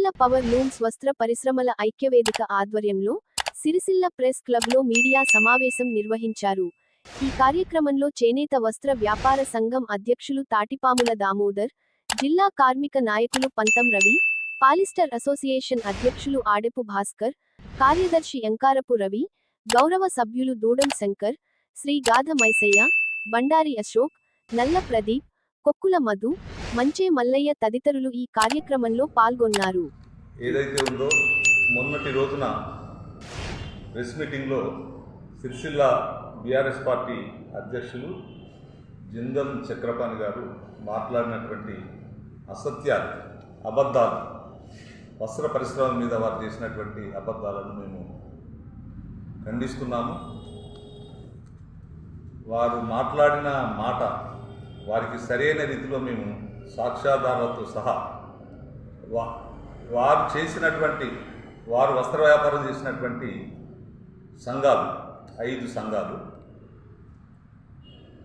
Sircilla power looms వస్త్ర పరిశ్రమల ఐక్యవేదిక ఆధ్వర్యంలో సిరిసిల్ల ప్రెస్ క్లబ్లో మీడియా సమావేశం నిర్వహించారు. ఈ కార్యక్రమంలో చేనేత వస్త్ర వ్యాపార సంఘం అధ్యక్షులు తాటిపాముల దామోదర్ జిల్లా కార్మిక నాయకులు పంతం రవి పాలిస్టర్ అసోసియేషన్ అధ్యక్షులు ఆడెపు భాస్కర్ కార్యదర్శి ఎంకారపు రవి గౌరవ సభ్యులు దూడం శంకర్ శ్రీ గాధ మైసయ్య బండారి అశోక్ నల్ల ప్రదీప్ కొక్కుల మధు మంచే మల్లయ్య తదితరులు ఈ కార్యక్రమంలో పాల్గొన్నారు. ఏదైతే ఉందో మొన్నటి రోజున ప్రెస్ మీటింగ్లో సిరిసిల్ల బీఆర్ఎస్ పార్టీ అధ్యక్షులు జిందం చక్రపాణి గారు మాట్లాడినటువంటి అసత్యాలు అబద్ధాలు వస్త్ర పరిశ్రమ మీద వారు చేసినటువంటి అబద్ధాలను మేము ఖండిస్తున్నాము. వారు మాట్లాడిన మాట వారికి సరైన రీతిలో మేము సాక్ష్యాధారాలతో సహా వా వారు చేసినటువంటి వారు వస్త్ర వ్యాపారం చేసినటువంటి సంఘాలు ఐదు సంఘాలు.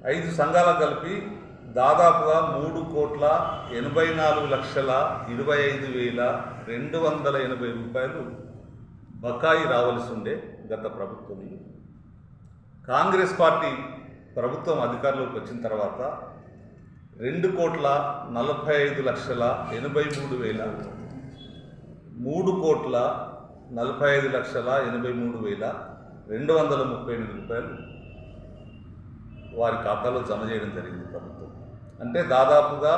ఐదు సంఘాలు కలిపి దాదాపుగా మూడు కోట్ల ఎనభై నాలుగు లక్షల ఇరవై ఐదు వేల రెండు వందల ఎనభై రూపాయలు బకాయి రావాల్సి ఉండే గత ప్రభుత్వం కాంగ్రెస్ పార్టీ ప్రభుత్వం అధికారంలోకి వచ్చిన తర్వాత రెండు కోట్ల నలభై ఐదు లక్షల ఎనభై మూడు వేల మూడు కోట్ల నలభై ఐదు లక్షల ఎనభై మూడు వేల రెండు వందల ముప్పై ఎనిమిది రూపాయలు వారి ఖాతాలో జమ చేయడం జరిగింది ప్రభుత్వం. అంటే దాదాపుగా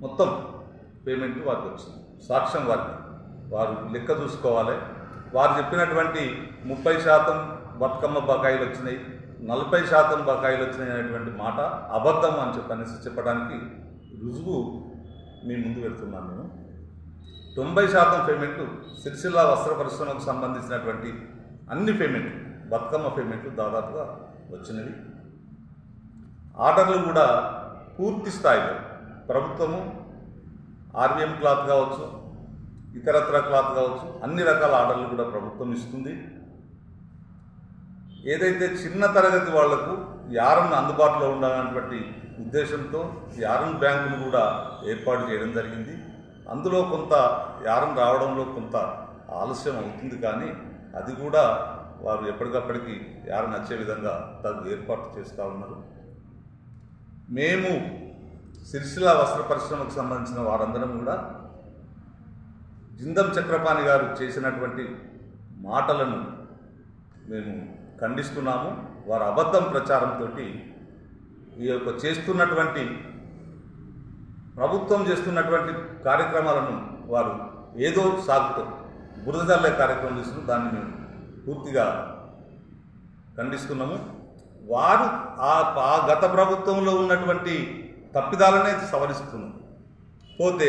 మొత్తం పేమెంట్ వారికి వచ్చింది. సాక్ష్యం వారికి. వారు లెక్క చూసుకోవాలి. వారు చెప్పినటువంటి ముప్పై శాతం బతుకమ్మ బకాయిలు వచ్చినాయి. నలభై శాతం బకాయిలు వచ్చినటువంటి మాట అబద్ధం అని చెప్పనేసి చెప్పడానికి రుజువు మీ ముందు పెడుతున్నాను నేను. తొంభై శాతం పేమెంట్ సిరిసిల్ల వస్త్ర పరిశ్రమకు సంబంధించినటువంటి అన్ని పేమెంట్ బతుకమ్మ పేమెంట్లు దాదాపుగా వచ్చినవి. ఆర్డర్లు కూడా పూర్తి స్థాయిలో ప్రభుత్వము ఆర్వీఎం క్లాత్ కావచ్చు ఇతరత్ర క్లాత్ కావచ్చు అన్ని రకాల ఆర్డర్లు కూడా ప్రభుత్వం ఇస్తుంది. ఏదైతే చిన్న తరగతి వాళ్ళకు యారన్ అందుబాటులో ఉండాలన్నటువంటి ఉద్దేశంతో యారన్ బ్యాంకులు కూడా ఏర్పాటు చేయడం జరిగింది. అందులో కొంత యారన్ రావడంలో కొంత ఆలస్యం అవుతుంది కానీ అది కూడా వారు ఎప్పటికప్పటికి యారన్ వచ్చే విధంగా తగు ఏర్పాటు చేస్తూ ఉన్నారు. మేము సిరిసిల్ల వస్త్ర పరిశ్రమకు సంబంధించిన వారందరం కూడా జిందం చక్రపాణి గారు చేసినటువంటి మాటలను మేము ఖండిస్తున్నాము. వారు అబద్ధం ప్రచారంతో ఈ యొక్క చేస్తున్నటువంటి ప్రభుత్వం చేస్తున్నటువంటి కార్యక్రమాలను వారు ఏదో సాగుతో బురదల్లే కార్యక్రమం చేస్తున్నారు. దాన్ని మేము పూర్తిగా ఖండిస్తున్నాము. వారు ఆ ఆ గత ప్రభుత్వంలో ఉన్నటువంటి తప్పిదాలనే సవరిస్తున్నాం పోతే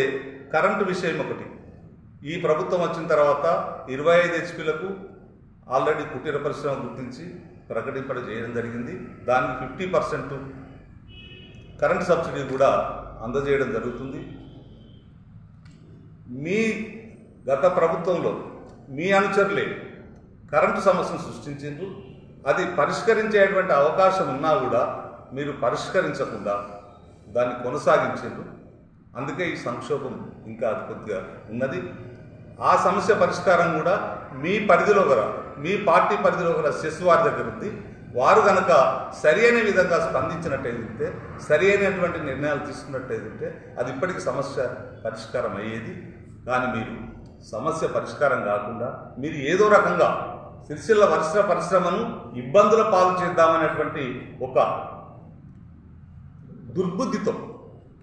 కరెంటు విషయం ఒకటి. ఈ ప్రభుత్వం వచ్చిన తర్వాత ఇరవై ఐదు హెచ్పీలకు ఆల్రెడీ కుటీర పరిశ్రమ గుర్తించి ప్రకటింపడం చేయడం జరిగింది. దానికి ఫిఫ్టీ పర్సెంట్ కరెంట్ సబ్సిడీ కూడా అందజేయడం జరుగుతుంది. మీ గత ప్రభుత్వంలో మీ అనుచరులే కరెంటు సమస్యను సృష్టించిండ్రు. అది పరిష్కరించేటువంటి అవకాశం ఉన్నా కూడా మీరు పరిష్కరించకుండా దాన్ని కొనసాగించిండ్రు. అందుకే ఈ సంక్షోభం ఇంకా అది కొద్దిగా ఉన్నది. ఆ సమస్య పరిష్కారం కూడా మీ పరిధిలో గల మీ పార్టీ పరిధిలో గల సెస్ వారి దగ్గర ఉంది. వారు కనుక సరి అయిన విధంగా స్పందించినట్టయితే సరి అయినటువంటి నిర్ణయాలు తీసుకున్నట్టయితే అది ఇప్పటికి సమస్య పరిష్కారం అయ్యేది. కానీ మీరు సమస్య పరిష్కారం కాకుండా మీరు ఏదో రకంగా సిరిసిల్ల వస్త్ర పరిశ్రమను ఇబ్బందుల పాలు చేద్దామనేటువంటి ఒక దుర్బుద్ధితో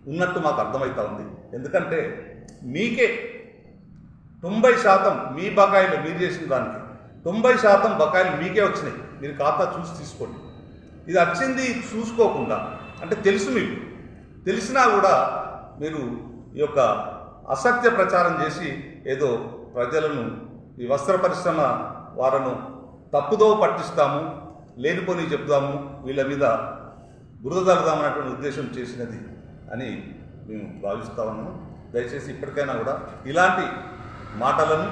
ఉన్నట్టు మాకు అర్థమవుతా ఉంది. ఎందుకంటే మీకే తొంభై శాతం మీ బకాయిలు మీరు చేసిన దానికి. తొంభై శాతం బకాయిలు మీకే వచ్చినాయి. మీరు ఖాతా చూసి తీసుకోండి. ఇది వచ్చింది చూసుకోకుండా. అంటే తెలుసు మీకు. తెలిసినా కూడా మీరు ఈ యొక్క అసత్య ప్రచారం చేసి ఏదో ప్రజలను ఈ వస్త్ర పరిశ్రమ వారను తప్పుదో పట్టిస్తాము లేనిపోని చెప్తాము వీళ్ళ మీద బురద తలదామన్నటువంటి ఉద్దేశం చేసినది అని మేము భావిస్తా ఉన్నాము. దయచేసి ఇప్పటికైనా కూడా ఇలాంటి మాటలను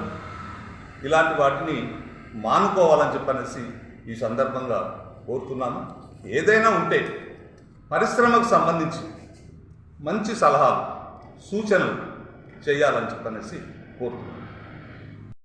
ఇలాంటి వాటిని మానుకోవాలని చెప్పనేసి ఈ సందర్భంగా కోరుతున్నాను. ఏదైనా ఉంటే పరిశ్రమకు సంబంధించి మంచి సలహాలు సూచనలు చేయాలని చెప్పనేసి కోరుతున్నాను.